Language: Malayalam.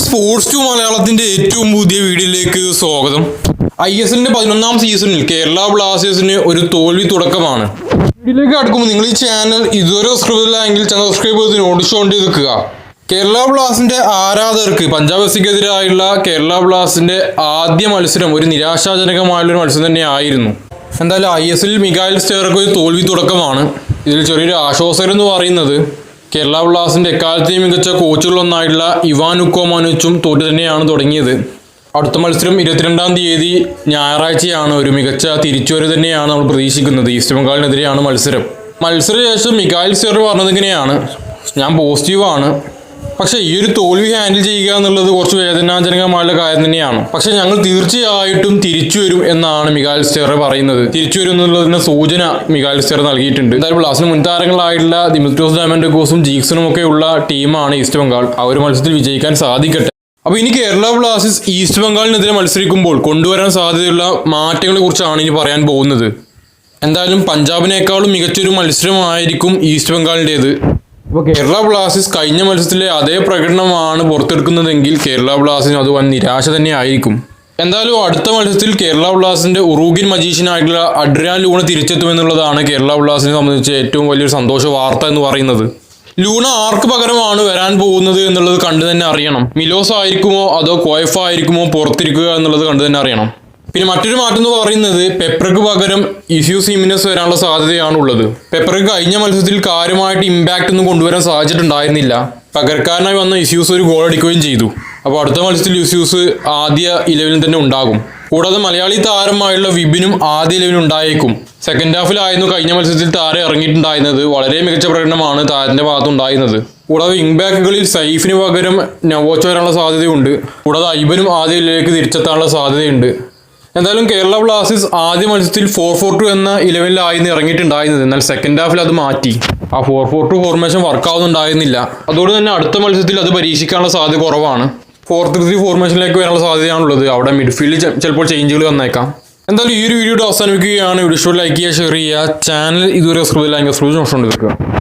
സ്പോർട്സ് ടു മലയാളത്തിന്റെ ഏറ്റവും പുതിയ വീഡിയോയിലേക്ക് സ്വാഗതം. ഐ എസ് എല്ലിന്റെ പതിനൊന്നാം സീസണിൽ കേരള ബ്ലാസ്റ്റേഴ്സിന് ഒരു തോൽവി തുടക്കമാണ്. വീഡിയോയിലേക്ക് അടുക്കുമ്പോൾ നിങ്ങൾ ഈ ചാനൽ ഇതുവരെ സബ്സ്ക്രൈബ് ചെയ്തില്ലെങ്കിൽ ചാനൽ സബ്സ്ക്രൈബ് ചെയ്ത് നോട്ടിച്ചുകൊണ്ട് നിൽക്കുക കേരള ബ്ലാസ്റ്റിന്റെ ആരാധകർക്ക് പഞ്ചാബ് എഫ്സിക്കെതിരായുള്ള കേരള ബ്ലാസ്റ്റിന്റെ ആദ്യ മത്സരം ഒരു നിരാശാജനകമായുള്ള ഒരു മത്സരം തന്നെയായിരുന്നു. എന്തായാലും I S L Mikael Stahre ഒരു തോൽവി തുടക്കമാണ്. ഇതിൽ ചെറിയൊരു ആശ്വാസം എന്ന് പറയുന്നത് കേരള ബ്ലാസ്റ്റിന്റെ എക്കാലത്തെയും മികച്ച കോച്ചുകളൊന്നായിട്ടുള്ള ഇവാൻ ഉക്കോമാനുച്ചും തോറ്റു തന്നെയാണ് തുടങ്ങിയത്. അടുത്ത മത്സരം ഇരുപത്തിരണ്ടാം തീയതി ഞായറാഴ്ചയാണ് ഒരു മികച്ച തിരിച്ചുവരവ് തന്നെയാണ് നമ്മൾ പ്രതീക്ഷിക്കുന്നത്. ഈസ്റ്റ് ബംഗാളിനെതിരെയാണ് മത്സരം. മത്സരശേഷം മികായൽ സെർ പറഞ്ഞത് ഇങ്ങനെയാണ്. ഞാൻ പോസിറ്റീവാണ് പക്ഷേ ഈ ഒരു തോൽവി ഹാൻഡിൽ ചെയ്യുക എന്നുള്ളത് കുറച്ച് വേദനാജനകമായുള്ള കാര്യം തന്നെയാണ്. പക്ഷെ ഞങ്ങൾ തീർച്ചയായിട്ടും തിരിച്ചു വരും എന്നാണ് മികാൽ സ്റ്റെയർ പറയുന്നത്. തിരിച്ചു വരും എന്നുള്ളതിന് സൂചന മികാൽ സ്റ്റെയർ നൽകിയിട്ടുണ്ട്. എന്തായാലും ബ്ലാസ്റ്റിന് മുൻതാരങ്ങളായിട്ടുള്ള ദിമിത്രോസ് ഡയമൻഡോസും ജീക്സണും ഒക്കെ ഉള്ള ടീമാണ് ഈസ്റ്റ് ബംഗാൾ. ആ ഒരു മത്സരത്തിൽ വിജയിക്കാൻ സാധിക്കട്ടെ. അപ്പോൾ ഇനി കേരള ബ്ലാസ്റ്റേഴ്സ് ഈസ്റ്റ് ബംഗാളിനെതിരെ മത്സരിക്കുമ്പോൾ കൊണ്ടുവരാൻ സാധ്യതയുള്ള മാറ്റങ്ങളെ കുറിച്ചാണ് ഇനി പറയാൻ പോകുന്നത്. എന്തായാലും പഞ്ചാബിനേക്കാളും മികച്ചൊരു മത്സരമായിരിക്കും ഈസ്റ്റ് ബംഗാളിന്റേത് കേരള ബ്ലാസ്റ്റേഴ്സ് കഴിഞ്ഞ മത്സരത്തിലെ അതേ പ്രകടനമാണ് പുറത്തെടുക്കുന്നതെങ്കിൽ കേരള ബ്ലാസ്റ്റേഴ്സിന് അത് വൻ നിരാശ തന്നെ ആയിരിക്കും എന്തായാലും അടുത്ത മത്സരത്തിൽ കേരള ബ്ലാസ്റ്റേഴ്സിന്റെ ഉറൂഗിൻ മജീഷ്യനായിട്ടുള്ള അഡ്രിയാൻ ലൂണ തിരിച്ചെത്തുമെന്നുള്ളതാണ് കേരള ബ്ലാസ്റ്റേഴ്സിനെ സംബന്ധിച്ച് ഏറ്റവും വലിയൊരു സന്തോഷ വാർത്ത എന്ന് പറയുന്നത്. ലൂണ ആർക്ക് പകരമാണ് വരാൻ പോകുന്നത് എന്നുള്ളത് കണ്ടു തന്നെ അറിയണം. മിലോസ് ആയിരിക്കുമോ അതോ കോയഫ ആയിരിക്കുമോ പുറത്തിരിക്കുക എന്നുള്ളത് കണ്ടു തന്നെ അറിയണം. പിന്നെ മറ്റൊരു മാറ്റം എന്ന് പറയുന്നത് പെപ്പർക്ക് പകരം ഇഷ്യൂ സീമിനസ് വരാനുള്ള സാധ്യതയാണ് ഉള്ളത് പെപ്പർക്ക് കഴിഞ്ഞ മത്സരത്തിൽ കാര്യമായിട്ട് ഇമ്പാക്റ്റ് ഒന്നും കൊണ്ടുവരാൻ സാധിച്ചിട്ടുണ്ടായിരുന്നില്ല പകരക്കാരനായി വന്ന ഇഷ്യൂസ് ഒരു ഗോൾ അടിക്കുകയും ചെയ്തു. അപ്പോൾ അടുത്ത മത്സരത്തിൽ ഇഷ്യൂസ് ആദ്യ ഇലവനിൽ തന്നെ ഉണ്ടാകും. കൂടാതെ മലയാളി താരമായുള്ള വിപിനും ആദ്യ ഇലവിൽ ഉണ്ടായേക്കും. സെക്കൻഡ് ഹാഫിലായിരുന്നു കഴിഞ്ഞ മത്സരത്തിൽ താരം ഇറങ്ങിയിട്ടുണ്ടായിരുന്നത്. വളരെ മികച്ച പ്രകടനമാണ് താരത്തിന്റെ ഭാഗത്ത് ഉണ്ടായിരുന്നത്. കൂടാതെ വിങ് ബാക്കുകളിൽ സൈഫിന് പകരം നവോച്ച് വരാനുള്ള സാധ്യതയുണ്ട്. കൂടാതെ ഐബനും ആദ്യ ഇലയിലേക്ക് തിരിച്ചെത്താനുള്ള സാധ്യതയുണ്ട്. എന്തായാലും കേരള ബ്ലാസ്റ്റേഴ്സ് ആദ്യ മത്സരത്തിൽ ഫോർ ഫോർ ടു എന്ന ഇലവനിലായിരുന്നു ഇറങ്ങിയിട്ടുണ്ടായിരുന്നത്. എന്നാൽ സെക്കൻഡ് ഹാഫിൽ അത് മാറ്റി. ആ ഫോർ ഫോർ ടു ഫോർമേഷൻ വർക്കാവുന്നുണ്ടായിരുന്നില്ല അതുകൊണ്ട് തന്നെ അടുത്ത മത്സരത്തിൽ അത് പരീക്ഷിക്കാനുള്ള സാധ്യത കുറവാണ്. ഫോർ ത്രീ ത്രീ ഫോർമേഷനിലേക്ക് വരാനുള്ള സാധ്യതയാണുള്ളത്. അവിടെ മിഡ്ഫീൽഡിൽ ചിലപ്പോൾ ചേഞ്ചുകൾ വന്നേക്കാം. എന്തായാലും ഈ ഒരു വീഡിയോ അവസാനിപ്പിക്കുകയാണ്. വീഡിയോ ലൈക്ക് ചെയ്യുക ഷെയർ ചെയ്യുക. ചാനൽ ഇതുവരെ സബ്സ്ക്രൈബ് ചെയ്യാൻ സബ്സ്ക്രൈബ് നോഷൻ എടുക്കുക